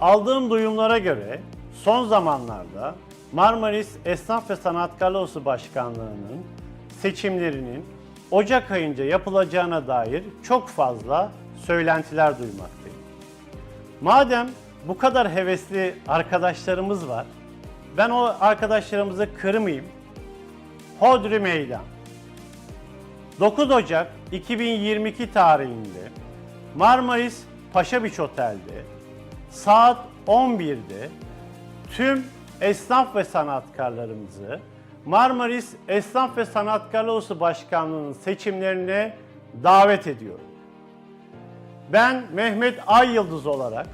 Aldığım duyumlara göre son zamanlarda Marmaris Esnaf ve Sanatkarlar Odası Başkanlığı'nın seçimlerinin Ocak ayınca yapılacağına dair çok fazla söylentiler duymaktayım. Madem bu kadar hevesli arkadaşlarımız var, ben o arkadaşlarımızı kırmayayım. Hodri Meydan. 9 Ocak 2022 tarihinde Marmaris Paşa Beach Otel'de saat 11'de tüm esnaf ve sanatkarlarımızı Marmaris Esnaf ve Sanatkarlar Odası Başkanlığı'nın seçimlerine davet ediyorum. Ben Mehmet Ay Yıldız olarak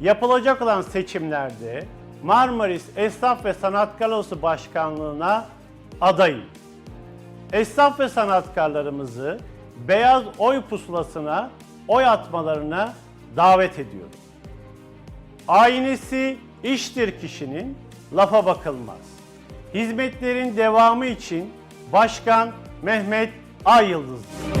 yapılacak olan seçimlerde Marmaris Esnaf ve Sanatkarlar Başkanlığı'na adayım. Esnaf ve sanatkarlarımızı beyaz oy pusulasına oy atmalarına davet ediyorum. Aynesi iştir kişinin, lafa bakılmaz. Hizmetlerin devamı için Başkan Mehmet Ay Yıldız'dır.